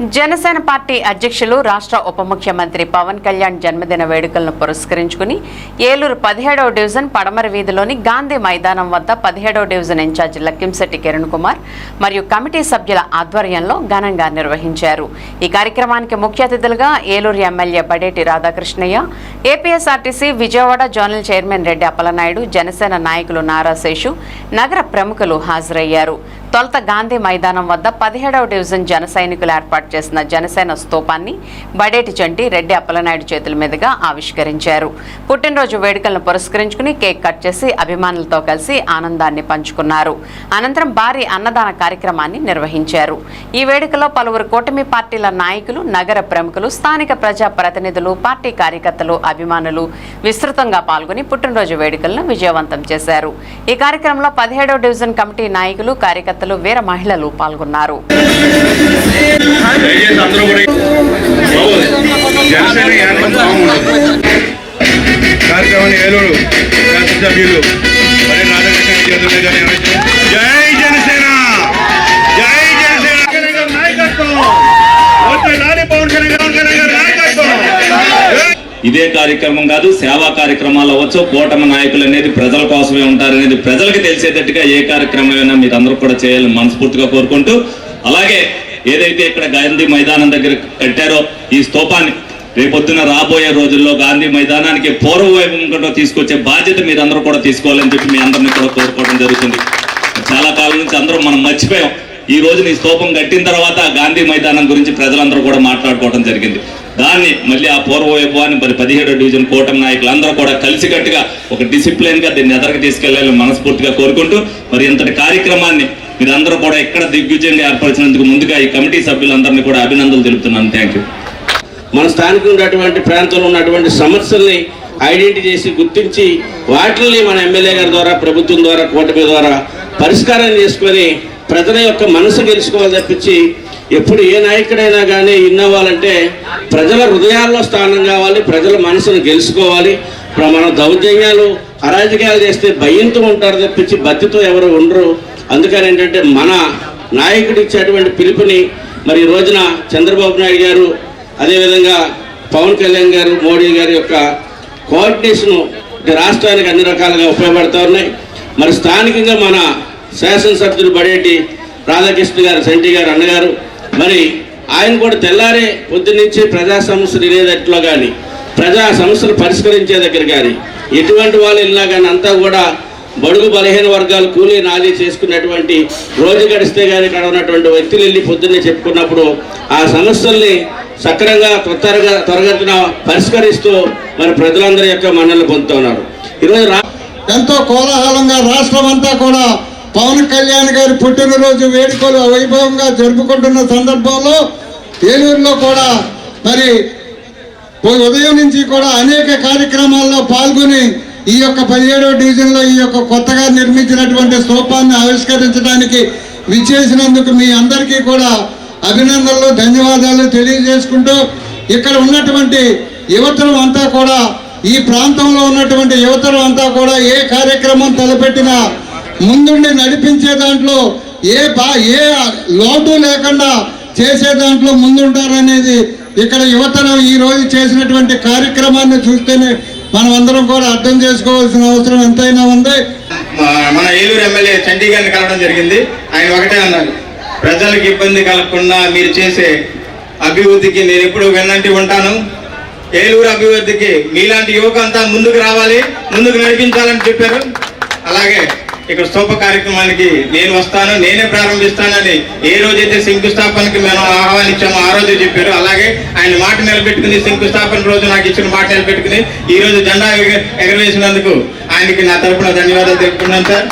Janasena party అధ్యక్షులు రాష్ట్ర ఉప ముఖ్యమంత్రి పవన్ కళ్యాణ్ జన్మదిన వేడుకలను పురస్కరించుకుని ఏలూరు పదిహేడవ డివిజన్ పడమర వీధిలోని గాంధీ మైదానం వద్ద పదిహేడవ డివిజన్ ఇన్ఛార్జ్ లక్కింశెట్టి కిరణ్ కుమార్ మరియు కమిటీ సభ్యుల ఆధ్వర్యంలో ఘనంగా నిర్వహించారు. ఈ కార్యక్రమానికి ముఖ్య అతిథులుగా Eluru MLA Badeti Radhakrishnaiah APSRTC Vijayawada zonal chairman Reddy Appalanaidu Janasena నాయకులు నారా శేషు నగర ప్రముఖులు హాజరయ్యారు. తొలత గాంధీ మైదానం వద్ద పదిహేడవ డివిజన్ జన సైనికులు ఏర్పాటు చేసిన జనసేన స్తూపాన్ని బడేటి చంటి రెడ్డి అప్పలనాయుడు చేతుల మీదుగా ఆవిష్కరించారు. పుట్టినరోజు వేడుకలను పురస్కరించుకుని కేక్ కట్ చేసి అభిమానులతో కలిసి ఆనందాన్ని పంచుకున్నారు. అనంతరం భారీ అన్నదాన కార్యక్రమాన్ని నిర్వహించారు. ఈ వేడుకలో పలువురు కూటమి పార్టీల నాయకులు నగర ప్రముఖులు స్థానిక ప్రజా ప్రతినిధులు పార్టీ కార్యకర్తలు అభిమానులు విస్తృతంగా పాల్గొని పుట్టినరోజు వేడుకలను విజయవంతం చేశారు. ఈ కార్యక్రమంలో పదిహేడవ డివిజన్ కమిటీ నాయకులు కార్యకర్తలు వీర మహిళలు పాల్గొన్నారు. కార్యక్రమాన్ని ఏలూరు శాసనసభ్యులు మరి రాధాకృష్ణ ఇదే కార్యక్రమం కాదు సేవా కార్యక్రమాలు అవ్వచ్చు కూటమి నాయకులు అనేది ప్రజల కోసమే ఉంటారనేది ప్రజలకు తెలిసేటట్టుగా ఏ కార్యక్రమమైనా మీరు అందరూ కూడా చేయాలని మనస్ఫూర్తిగా కోరుకుంటూ అలాగే ఏదైతే ఇక్కడ గాంధీ మైదానం దగ్గర కట్టారో ఈ స్తూపాన్ని రేపొద్దున రాబోయే రోజుల్లో గాంధీ మైదానానికి పూర్వ వైభవంగా తీసుకొచ్చే బాధ్యత మీరందరూ కూడా తీసుకోవాలని చెప్పి మీ అందరినీ కూడా కోరుకోవడం జరుగుతుంది. చాలా కాలం నుంచి అందరూ మనం మర్చిపోయాం. ఈ రోజు నీ స్తూపం కట్టిన తర్వాత గాంధీ మైదానం గురించి ప్రజలందరూ కూడా మాట్లాడుకోవడం జరిగింది. దాన్ని మళ్ళీ ఆ పూర్వ వైభవాన్ని మరి పదిహేడో డివిజన్ కూటమి నాయకులు అందరూ కూడా కలిసికట్టుగా ఒక డిసిప్లిన్గా దీన్ని ఎదరికి తీసుకెళ్ళాలని మనస్ఫూర్తిగా కోరుకుంటూ మరి ఇంతటి కార్యక్రమాన్ని మీరందరూ కూడా ఎక్కడ దిగ్విజయంగా ఏర్పరిచినందుకు ముందుగా ఈ కమిటీ సభ్యులందరినీ కూడా అభినందనలు తెలుపుతున్నాను. థ్యాంక్ యూ మన స్థానికంగా ఉన్నటువంటి ప్రాంతంలో ఉన్నటువంటి సమస్యల్ని ఐడెంటిఫై చేసి గుర్తించి వాటిని మన ఎమ్మెల్యే గారి ద్వారా ప్రభుత్వం ద్వారా కూటమి ద్వారా పరిష్కారం చేసుకొని ప్రజల యొక్క మనసు గెలుచుకోవాలి తప్పించి ఎప్పుడు ఏ నాయకుడైనా కానీ ఇన్నవ్వాలంటే ప్రజల హృదయాల్లో స్థానం కావాలి ప్రజల మనసును గెలుచుకోవాలి. ఇప్పుడు దౌర్జన్యాలు అరాజకాలు చేస్తే భయంతో ఉంటారు తప్పించి బతితో ఎవరు ఉండరు. అందుకని ఏంటంటే మన నాయకుడు ఇచ్చేటువంటి పిలుపుని మరి ఈ రోజున చంద్రబాబు నాయుడు గారు అదేవిధంగా పవన్ కళ్యాణ్ గారు మోడీ గారి యొక్క కోఆర్డినేషను రాష్ట్రానికి అన్ని రకాలుగా ఉపయోగపడుతూ ఉన్నాయి. మరి స్థానికంగా మన శాసనసభ్యులు పడేటి రాధాకృష్ణ గారు సంటి గారు అన్నగారు మరి ఆయన కూడా తెల్లారే పొద్దున్నుంచి ప్రజా సమస్యలు వినేదట్లో కానీ ప్రజా సమస్యలు పరిష్కరించే దగ్గర కానీ ఎటువంటి వాళ్ళు వెళ్ళినా కానీ అంతా కూడా బడుగు బలహీన వర్గాలు కూలీ నాలి చేసుకున్నటువంటి రోజు గడిస్తే కానీ ఇక్కడ ఉన్నటువంటి వ్యక్తులు వెళ్ళి పొద్దున్నే చెప్పుకున్నప్పుడు ఆ సమస్యల్ని సక్రంగా త్వరగా త్వరగతిన పరిష్కరిస్తూ మరి ప్రజలందరి యొక్క మన్నలు పొందుతున్నారు. ఈరోజు రా ఎంతో కోలాహలంగా రాష్ట్రం అంతా కూడా పవన్ కళ్యాణ్ గారి పుట్టినరోజు వేడుకలు వైభవంగా జరుపుకుంటున్న సందర్భంలో ఏలూరులో కూడా మరి ఉదయం నుంచి కూడా అనేక కార్యక్రమాల్లో పాల్గొని ఈ యొక్క పదిహేడవ డివిజన్లో ఈ యొక్క కొత్తగా నిర్మించినటువంటి స్తూపాన్ని ఆవిష్కరించడానికి విచ్చేసినందుకు మీ అందరికీ కూడా అభినందనలు ధన్యవాదాలు తెలియజేసుకుంటూ ఇక్కడ ఉన్నటువంటి యువతరం అంతా కూడా ఈ ప్రాంతంలో ఉన్నటువంటి యువతరం అంతా కూడా ఏ కార్యక్రమం తలపెట్టినా ముందుండి నడిపించే దాంట్లో ఏ బా ఏ లోటు లేకుండా చేసే దాంట్లో ముందుంటారనేది ఇక్కడ యువతరం ఈరోజు చేసినటువంటి కార్యక్రమాన్ని చూస్తేనే మనం అందరం కూడా అర్థం చేసుకోవాల్సిన అవసరం ఎంతైనా ఉంది. మన ఏలూరు ఎమ్మెల్యే చండీ గారిని కలవడం జరిగింది. ఆయన ఒకటే అన్నారు ప్రజలకు ఇబ్బంది కలగకుండా మీరు చేసే అభివృద్ధికి నేను ఎప్పుడు వెన్నంటి ఉంటాను. ఏలూరు అభివృద్ధికి మీలాంటి యువక అంతా ముందుకు రావాలి ముందుకు నడిపించాలని చెప్పారు. అలాగే ఇక్కడ స్థూప కార్యక్రమానికి నేను వస్తాను నేనే ప్రారంభిస్తానని ఏ రోజైతే శంకుస్థాపనకి మేము ఆహ్వానించామో ఆ రోజు చెప్పారు. అలాగే ఆయన మాట నిలబెట్టుకుని శంకుస్థాపన రోజు నాకు ఇచ్చిన మాట నిలబెట్టుకుని ఈ రోజు జెండా ఎగ- ఎగరవేసినందుకు ఆయనకి నా తరపున ధన్యవాదాలు తెలుపుకున్నాను సార్.